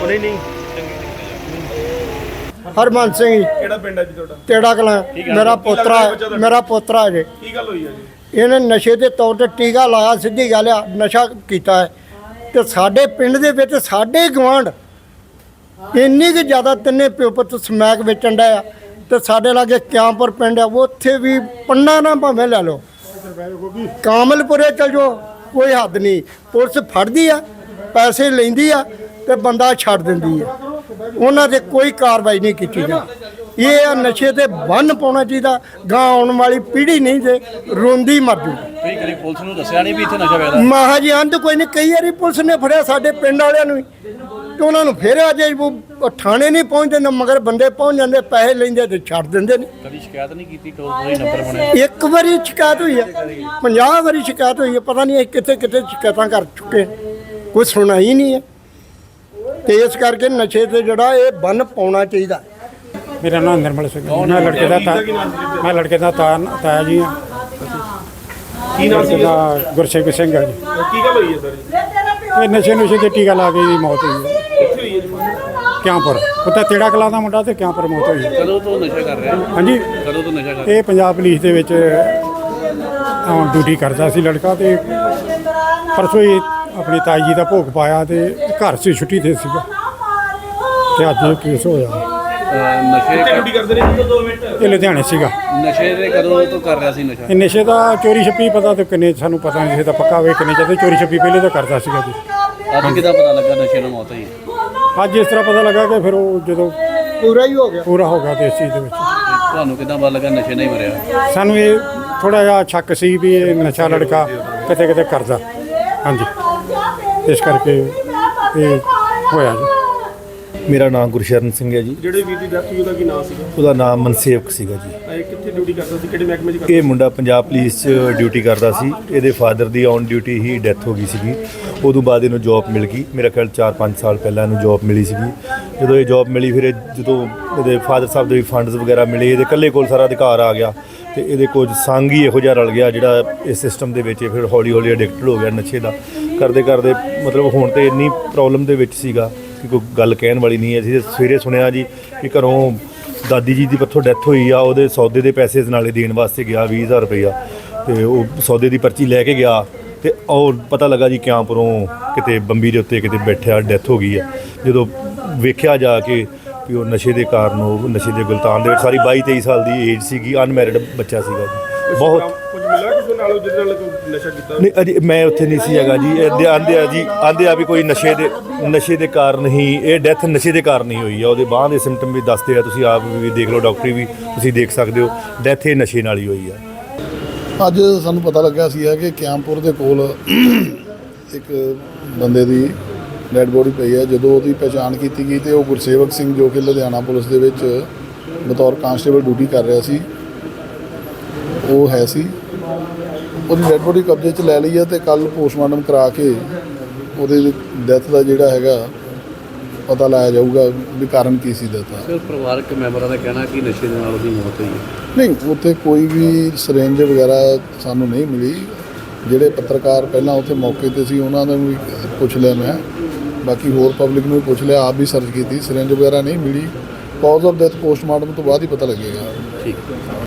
ਉਹ ਨਹੀਂ ਨਹੀਂ। ਹਰਮਨ ਸਿੰਘ ਜੀ, ਕਿਹੜਾ ਪਿੰਡ ਹੈ ਜੀ ਤੁਹਾਡਾ? ਤੇੜਾ ਕਲਾਂ? ਮੇਰਾ ਪੋਤਰਾ ਮੇਰਾ ਪੋਤਰਾ ਜੇ। ਕੀ ਗੱਲ ਹੋਈ ਹੈ ਜੀ? ਇਹਨੇ ਨਸ਼ੇ ਦੇ ਤੌਰ ਤੇ ਟੀਕਾ ਲਾਇਆ ਸਿੱਧੀ ਗੱਲ ਆ ਨਸ਼ਾ ਕੀਤਾ ਹੈ। ਤੇ ਸਾਡੇ ਪਿੰਡ ਦੇ ਵਿੱਚ ਸਾਡੇ ਗਵਾਂਢ ਇੰਨੀ ਕਿ ਜ਼ਿਆਦਾ ਤਿੰਨੇ ਪਿਓ ਪੁੱਤ ਸਮੈਕ ਵੇਚਣ ਦਾ ਆ। ਤੇ ਸਾਡੇ ਲਾਗੇ ਕਿਆਂਪੁਰ ਪਿੰਡ ਆ ਉੱਥੇ ਵੀ ਪੰਨਾ ਨਾ ਭਾਵੇਂ ਲੈ ਲਓ। ਕਾਮਲਪੁਰੇ ਚਲ ਜਾਓ। ਕੋਈ ਹੱਦ ਨਹੀਂ। ਪੁਲਿਸ ਫੜਦੀ ਆ, ਪੈਸੇ ਲੈਂਦੀ ਆ ਤੇ ਬੰਦਾ ਛੱਡ ਦਿੰਦੀ ਆ। ਉਹਨਾਂ ਤੇ ਕੋਈ ਕਾਰਵਾਈ ਨਹੀਂ ਕੀਤੀ ਜਾਂਦੀ। ਇਹ ਆ ਨਸ਼ੇ ਤੇ ਬੰਨ ਪਾਉਣਾ ਚਾਹੀਦਾ ਗਾਂ ਆਉਣ ਵਾਲੀ ਪੀੜ੍ਹੀ ਨਹੀਂ ਤੇ ਰੋਂਦੀ ਮਰ ਜੂ ਤੁਸੀਂ ਕਦੀ ਪੁਲਿਸ ਨੂੰ ਦੱਸਿਆ ਨਹੀਂ ਵੀ ਇੱਥੇ ਨਸ਼ਾ ਵੇਚਦਾ ਮਹਾ ਜੀ ਅੰਤ ਕੋਈ ਨਹੀਂ ਕਈ ਵਾਰੀ ਪੁਲਿਸ ਨੇ ਫੜਿਆ ਸਾਡੇ ਪਿੰਡ ਵਾਲਿਆਂ ਨੂੰ ਵੀ। ਤੇ ਉਹਨਾਂ ਨੂੰ ਫਿਰ ਅਜੇ ਉਹ ਥਾਣੇ ਨਹੀਂ ਪਹੁੰਚਦੇ ਨਾ ਮਗਰ ਬੰਦੇ ਪਹੁੰਚ ਜਾਂਦੇ ਪੈਸੇ ਲੈਂਦੇ ਤੇ ਛੱਡ ਦਿੰਦੇ ਨੇ। ਕਦੀ ਸ਼ਿਕਾਇਤ ਨਹੀਂ ਕੀਤੀ ਟੋਲ ਫ੍ਰੀ ਨੰਬਰ ਬਣਿਆ? ਇੱਕ ਵਾਰੀ ਸ਼ਿਕਾਇਤ ਹੋਈ ਹੈ 50 ਵਾਰੀ ਸ਼ਿਕਾਇਤ ਹੋਈ ਹੈ ਪਤਾ ਨਹੀਂ ਇਹ ਕਿੱਥੇ ਕਿੱਥੇ ਸ਼ਿਕਾਇਤਾਂ ਕਰ ਚੁੱਕੇ ਕੋਈ ਸੁਣਾ ਹੀ ਨਹੀਂ ਹੈ ਤੇ ਇਸ ਕਰਕੇ ਨਸ਼ੇ ਤੇ ਜਿਹੜਾ ਇਹ ਬੰਨ ਪਾਉਣਾ ਚਾਹੀਦਾ। ਮੇਰਾ ਨਾਮ ਨਿਰਮਲ ਸਿੰਘ ਹੈ। ਮੈਂ ਲੜਕੇ ਦਾ ਤਾ ਮੈਂ ਲੜਕੇ ਦਾ ਤਾ ਤਾਇਆ ਜੀ ਹਾਂ। ਕੀ ਨਾਮ ਸੀ? ਲੜਕੇ ਦਾ ਗੁਰਸੇਵਕ ਸਿੰਘ ਹੈ ਜੀ। ਕੀ ਗੱਲ ਹੋਈ ਹੈ ਸਰ? ਇਹ ਨਸ਼ੇ ਨੁਸ਼ੇ ਦੇ ਟੀਕਾ ਲਾ ਕੇ ਦੀ ਮੌਤ ਹੋਈ ਹੈ। ਕਿੱਥੇ ਹੋਈ ਹੈ ਜੀ? ਕਿਆਂਪੁਰ। ਤੇੜਾ ਕਲਾ ਦਾ ਮੁੰਡਾ ਤੇ ਕਿਆਂਪੁਰ ਮੌਤ ਹੋਈ ਹੈ। ਕਦੋਂ ਤੋਂ ਨਸ਼ਾ ਕਰ ਰਿਹਾ? ਹਾਂਜੀ। ਕਦੋਂ ਤੋਂ ਨਸ਼ਾ ਕਰ ਇਹ ਪੰਜਾਬ ਪੁਲਿਸ ਦੇ ਵਿੱਚ ਆਉਂ ਡਿਊਟੀ ਕਰਦਾ ਸੀ ਲੜਕਾ ਤੇ ਪਰਸੋਂ ਹੀ ਆਪਣੀ ਤਾਈ ਜੀ ਦਾ ਭੋਗ ਪਾਇਆ ਤੇ ਘਰ 'ਚ ਛੁੱਟੀ ਤੇ ਸੀਗਾ। ਤੇ ਅੱਜ ਇਹ ਕੇਸ ਹੋਇਆ। ਅਹ ਨਸ਼ੇ ਕਿੱਥੇ ਡਿਊਟੀ ਕਰਦੇ ਨੇ ਜੀ 2 ਮਿੰਟ। ਇਹ ਲੁਧਿਆਣੇ ਸੀਗਾ। ਨਸ਼ੇ ਦੇ ਕਦੋਂ ਤੋਂ ਕਰ ਰਿਹਾ ਸੀ ਨਸ਼ਾ? ਇਹ ਨਸ਼ੇ ਦਾ ਚੋਰੀ ਛੱਪੀ ਪਤਾ ਤੇ ਕਿੰਨੇ ਸਾਨੂੰ ਪਤਾ ਨਹੀਂ ਸੀ ਤਾਂ ਪੱਕਾ ਵੇ ਕਿੰਨੇ ਚਾਹਤੇ ਚੋਰੀ ਛੱਪੀ ਪਹਿਲੇ ਤਾਂ ਕਰਦਾ ਸੀਗਾ ਜੀ। ਅੱਜ ਕਿਦਾਂ ਪਤਾ ਲੱਗਾ ਨਸ਼ੇ ਨਾਲ ਮੌਤ ਹੋਈ? ਅੱਜ ਇਸ ਤਰ੍ਹਾਂ ਪਤਾ ਲੱਗਾ ਕਿ ਫਿਰ ਉਹ ਜਦੋਂ ਪੂਰਾ ਹੀ ਹੋ ਗਿਆ। ਪੂਰਾ ਹੋ ਗਿਆ ਤੇ ਇਸ ਚੀਜ਼ ਦੇ ਵਿੱਚ। ਤੁਹਾਨੂੰ ਕਿਦਾਂ ਪਤਾ ਲੱਗਾ ਨਸ਼ੇ ਨਹੀਂ ਮਰਿਆ? ਸਾਨੂੰ ਇਹ ਥੋੜਾ ਜਿਹਾ ਸ਼ੱਕ ਸੀ ਵੀ ਇਹ ਨਸ਼ਾ ਲੜਕਾ ਕਿਤੇ ਕਿਤੇ ਕਰਦਾ। ਹਾਂਜੀ। ਇਸ ਕਰਕੇ ਇਹ ਹੋਇਆ ਜੀ। ਮੇਰਾ ਨਾਮ ਗੁਰਸ਼ਰਨ ਸਿੰਘ ਹੈ ਜੀ। ਜਿਹੜੇ ਵੀਰ ਦੀ ਡੈਥ ਹੋਈ ਉਹਦਾ ਕੀ ਨਾਮ ਸੀਗਾ? ਉਹਦਾ ਨਾਮ ਮਨਸੇਵਕ ਸੀਗਾ ਜੀ। ਇਹ ਕਿੱਥੇ ਡਿਊਟੀ ਕਰਦਾ ਸੀ? ਕਿਹੜੇ ਮਹਿਕਮੇ 'ਚ ਕਰਦਾ ਇਹ ਮੁੰਡਾ ਪੰਜਾਬ ਪੁਲਿਸ 'ਚ ਡਿਊਟੀ ਕਰਦਾ ਸੀ। ਇਹਦੇ ਫਾਦਰ ਦੀ ਔਨ ਡਿਊਟੀ ਹੀ ਡੈਥ ਹੋ ਗਈ ਸੀਗੀ। ਉਦੋਂ ਬਾਅਦ ਇਹਨੂੰ ਜੌਬ ਮਿਲ ਗਈ। ਮੇਰਾ ਖਿਆਲ 4-5 ਸਾਲ ਪਹਿਲਾਂ ਇਹਨੂੰ ਜੌਬ ਮਿਲੀ ਸੀਗੀ। ਜਦੋਂ ਇਹ ਜੌਬ ਮਿਲੀ ਫਿਰ ਇਹ ਜਦੋਂ ਇਹਦੇ ਫਾਦਰ ਸਾਹਿਬ ਦੇ ਵੀ ਫੰਡਸ ਵਗੈਰਾ ਮਿਲੇ ਇਹਦੇ ਇਕੱਲੇ ਕੋਲ ਸਾਰਾ ਅਧਿਕਾਰ ਆ ਗਿਆ। ਤੇ ਇਹਦੇ ਕੁਝ ਸੰਗ ਹੀ ਇਹੋ ਜਿਹਾ ਰਲ ਗਿਆ ਜਿਹੜਾ ਇਸ ਸਿਸਟਮ ਦੇ ਵਿੱਚ ਇਹ ਫਿਰ ਹੌਲੀ ਹੌਲੀ ਐਡਿਕਟਡ ਹੋ ਗਿਆ ਨਸ਼ੇ ਦਾ। ਕਰਦੇ ਕਰਦੇ ਮਤਲਬ ਹੁਣ ਤੇ ਇੰਨੀ ਪ੍ਰੋਬਲਮ ਦੇ ਵਿੱਚ ਸੀਗਾ। ਕਿ ਕੋਈ ਗੱਲ ਕਹਿਣ ਵਾਲੀ ਨਹੀਂ ਹੈ। ਅਸੀਂ ਤਾਂ ਸਵੇਰੇ ਸੁਣਿਆ ਜੀ ਕਿ ਘਰੋਂ ਦਾਦੀ ਜੀ ਦੀ ਪੱਥੋਂ ਡੈਥ ਹੋਈ ਆ, ਉਹਦੇ ਸੌਦੇ ਦੇ ਪੈਸੇ ਨਾਲੇ ਦੇਣ ਵਾਸਤੇ ਗਿਆ 20000 ਰੁਪਇਆ ਤੇ ਉਹ ਸੌਦੇ ਦੀ ਪਰਚੀ ਲੈ ਕੇ ਗਿਆ ਤੇ ਉਹ ਪਤਾ ਲੱਗਾ ਜੀ ਕਿਆਂਪੁਰੋਂ ਕਿਤੇ ਬੰਬੀ ਦੇ ਉੱਤੇ ਕਿਤੇ ਬੈਠਿਆ, ਡੈਥ ਹੋ ਗਈ ਆ। ਜਦੋਂ ਵੇਖਿਆ ਜਾ ਕੇ ਵੀ ਉਹ ਨਸ਼ੇ ਦੇ ਕਾਰਨ ਉਹ ਨਸ਼ੇ ਦੇ ਗੁਲਤਾਨ ਦੇ ਵਿੱਚ, ਸਾਰੀ 22 23 ਸਾਲ ਦੀ ਏਜ ਸੀਗੀ, ਅਨਮੈਰਿਡ ਬੱਚਾ ਸੀਗਾ ਜੀ। ਬਹੁਤ। ਕੁਝ ਮਿਲਿਆ ਕਿਸੇ ਨਾਲ ਜਿਹਦੇ ਨਾਲ ਕੋਈ ਨਸ਼ਾ ਕੀਤਾ? ਨਹੀਂ ਅਜੇ ਮੈਂ ਉੱਥੇ ਨਹੀਂ ਸੀ ਹੈਗਾ ਜੀ। ਇਹ ਆਂਦੇ ਆ ਜੀ ਆਂਦੇ ਆ ਵੀ ਕੋਈ ਨਸ਼ੇ ਦੇ ਨਸ਼ੇ ਦੇ ਕਾਰਨ ਹੀ ਇਹ ਡੈਥ ਨਸ਼ੇ ਦੇ ਕਾਰਨ ਹੀ ਹੋਈ ਆ। ਉਹਦੇ ਬਾਹਾਂ ਦੇ ਸਿੰਪਟਮ ਵੀ ਦੱਸਦੇ ਆ। ਤੁਸੀਂ ਆਪ ਵੀ ਦੇਖ ਲਓ ਡਾਕਟਰੀ ਵੀ ਤੁਸੀਂ ਦੇਖ ਸਕਦੇ ਹੋ। ਡੈਥ ਇਹ ਨਸ਼ੇ ਨਾਲ ਹੀ ਹੋਈ ਆ। ਅੱਜ ਸਾਨੂੰ ਪਤਾ ਲੱਗਾ ਸੀ ਕਿ ਕਿਆਮਪੁਰ ਦੇ ਕੋਲ ਇੱਕ ਬੰਦੇ ਦੀ ਡੈੱਡ ਬੋਡੀ ਪਈ ਹੈ। ਜਦੋਂ ਉਹਦੀ ਪਛਾਣ ਕੀਤੀ ਗਈ ਤੇ ਉਹ ਗੁਰਸੇਵਕ ਸਿੰਘ ਜੋ ਕਿ ਲੁਧਿਆਣਾ ਪੁਲਿਸ ਦੇ ਵਿੱਚ ਬਤੌਰ ਕਾਂਸਟੇਬਲ ਡਿਊਟੀ ਕਰ ਰਿਹਾ ਸੀ ਉਹ ਹੈ ਸੀ। ਉਹਦੀ ਡੈੱਡ ਬੋਡੀ ਕਬਜ਼ੇ 'ਚ ਲੈ ਲਈ ਹੈ ਤੇ ਕੱਲ ਪੋਸਟਮਾਰਟਮ ਕਰਾ ਕੇ ਉਹਦੇ ਡੈਥ ਦਾ ਜਿਹੜਾ ਹੈਗਾ ਪਤਾ ਲਾਇਆ ਜਾਊਗਾ ਵੀ ਕਾਰਨ ਕੀ ਸੀ ਡੈਥ ਦਾ। ਸਿਰ ਪਰਿਵਾਰਕ ਮੈਂਬਰਾਂ ਦਾ ਕਹਿਣਾ ਕਿ ਨਸ਼ੇ ਦੇ ਨਾਲ ਉਹਦੀ ਮੌਤ ਹੋਈ ਹੈ। ਨਹੀਂ ਉੱਥੇ ਕੋਈ ਵੀ ਸਿਰਿੰਜ ਵਗੈਰਾ ਸਾਨੂੰ ਨਹੀਂ ਮਿਲੀ। ਜਿਹੜੇ ਪੱਤਰਕਾਰ ਪਹਿਲਾਂ ਉੱਥੇ ਮੌਕੇ ਤੇ ਸੀ ਉਹਨਾਂ ਨੂੰ ਵੀ ਪੁੱਛ ਲਿਆ ਮੈਂ। ਬਾਕੀ ਹੋਰ ਪਬਲਿਕ ਨੂੰ ਵੀ ਪੁੱਛ ਲਿਆ ਆਪ ਵੀ ਸਰਚ ਕੀਤੀ ਸਿਰਿੰਜ ਵਗੈਰਾ ਨਹੀਂ ਮਿਲੀ। ਕਾਜ਼ ਆਫ ਡੈਥ ਪੋਸਟਮਾਰਟਮ ਤੋਂ ਬਾਅਦ ਹੀ ਪਤਾ ਲੱਗੇਗਾ। ਠੀਕ